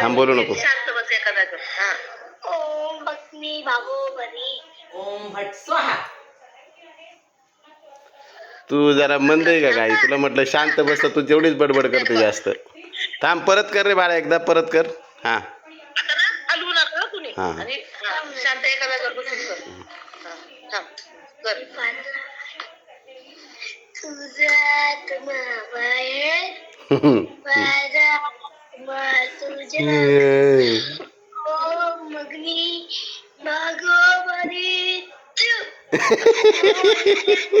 थांब बोलू नको. शांत बस एका जागेवर हा. ओम भक्ती भागोबरी ओम भट स्वाहा. तू जरा मंद आहे का काही तुला म्हटलं शांत बस तू जेवढीच बडबड करते जास्त. थांब परत कर रे बाळा एकदा परत कर. हा. आता ना हलवू नका हं कुणी हा. आणि हा, शांत एका जागेवर बसून कर. हा, थांब. कर. तुझा तुम्हा बाहेर माझा ओम मगनी भागोबरी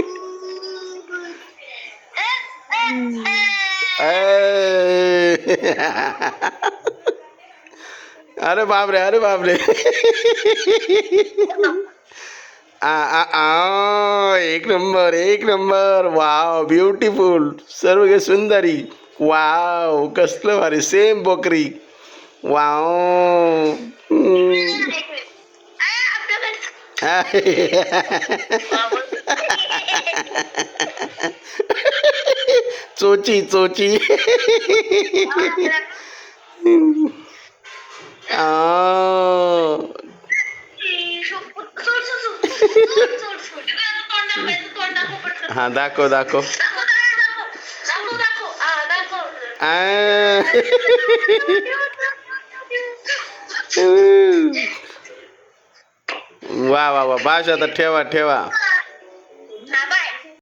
अरे बापरे अरे बापरे। आ आ आ एक नंबर एक नंबर. वाव ब्युटिफुल सर्व सुंदरी. वाव कसलं भारी सेम बोकरी वाव हम्म. चोची चोची आ. हा दाखव दाखव ben korkuyorum. Aa. वा वा वा भाषा तर ठेवा ठेवा